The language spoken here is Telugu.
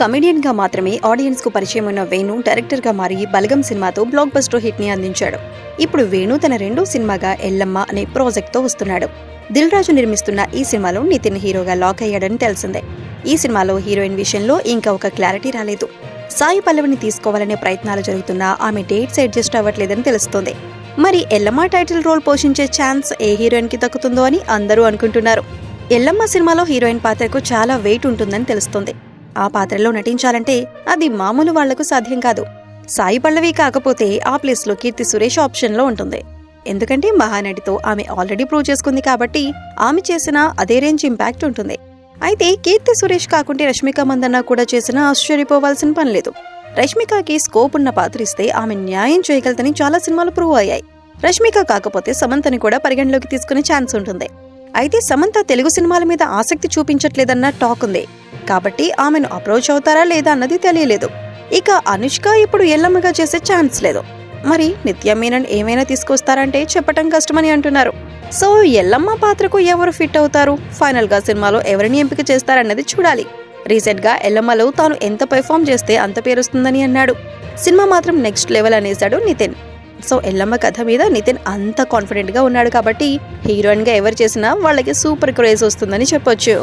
కమెడియన్గా మాత్రమే ఆడియన్స్కు పరిచయం ఉన్న వేణు డైరెక్టర్గా మారి బలగం సినిమాతో బ్లాక్ బస్టర్ హిట్ని అందించాడు. ఇప్పుడు వేణు తన రెండో సినిమాగా ఎల్లమ్మ అనే ప్రాజెక్ట్తో వస్తున్నాడు. దిల్ రాజు నిర్మిస్తున్న ఈ సినిమాలో నితిన్ హీరోగా లాక్ అయ్యాడని తెలిసిందే. ఈ సినిమాలో హీరోయిన్ విషయంలో ఇంకా ఒక క్లారిటీ రాలేదు. సాయి పల్లవిని తీసుకోవాలనే ప్రయత్నాలు జరుగుతున్నా ఆమె డేట్స్ అడ్జస్ట్ అవ్వట్లేదని తెలుస్తోంది. మరి ఎల్లమ్మ టైటిల్ రోల్ పోషించే ఛాన్స్ ఏ హీరోయిన్కి దక్కుతుందో అని అందరూ అనుకుంటున్నారు. ఎల్లమ్మ సినిమాలో హీరోయిన్ పాత్రకు చాలా వెయిట్ ఉంటుందని తెలుస్తుంది. ఆ పాత్రలో నటించాలంటే అది మామూలు వాళ్ళకు సాధ్యం కాదు. సాయి పల్లవి కాకపోతే ఆ ప్లేస్లో కీర్తి సురేష్ ఆప్షన్లో ఉంటుంది. ఎందుకంటే మహానటితో ఆమె ఆల్రెడీ ప్రూవ్ చేసుకుంది కాబట్టి ఆమె చేసిన అదే రేంజ్ ఇంపాక్ట్ ఉంటుంది. అయితే కీర్తి సురేష్ కాకుంటే రష్మిక మందన్న కూడా చేసిన ఆశ్చర్యపోవాల్సిన పని లేదు. రష్మికకి స్కోప్ ఉన్న పాత్ర ఇస్తే ఆమె న్యాయం చేయగలదని చాలా సినిమాలు ప్రూవ్ అయ్యాయి. రష్మిక కాకపోతే సమంతని కూడా పరిగణలోకి తీసుకునే ఛాన్స్ ఉంటుంది. అయితే సమంత తెలుగు సినిమాల మీద ఆసక్తి చూపించట్లేదన్న టాక్ ఉంది. కాబట్టి ఆమెను అప్రోచ్ అవుతారా లేదా అన్నది తెలియలేదు. ఇక అనుష్క ఇప్పుడు ఎల్లమ్మగా చేసే ఛాన్స్ లేదు. మరి నిత్య మీనన్ ఏమైనా తీసుకొస్తారంటే చెప్పటం కష్టమని అంటున్నారు. సో ఎల్లమ్మ పాత్రకు ఎవరు ఫిట్ అవుతారు? ఫైనల్గా సినిమాలో ఎవరిని ఎంపిక చేస్తారన్నది చూడాలి. రీసెంట్గా ఎల్లమ్మలో తాను ఎంత పెర్ఫామ్ చేస్తే అంత పేరుస్తుందని అన్నాడు. సినిమా మాత్రం నెక్స్ట్ లెవెల్ అనేసాడు నితిన్. సో ఎల్లమ్మ కథ మీద నితిన్ అంత కాన్ఫిడెంట్గా ఉన్నాడు కాబట్టి హీరోయిన్గా ఎవరు చేసినా వాళ్ళకి సూపర్ క్రేజ్ వస్తుందని చెప్పొచ్చు.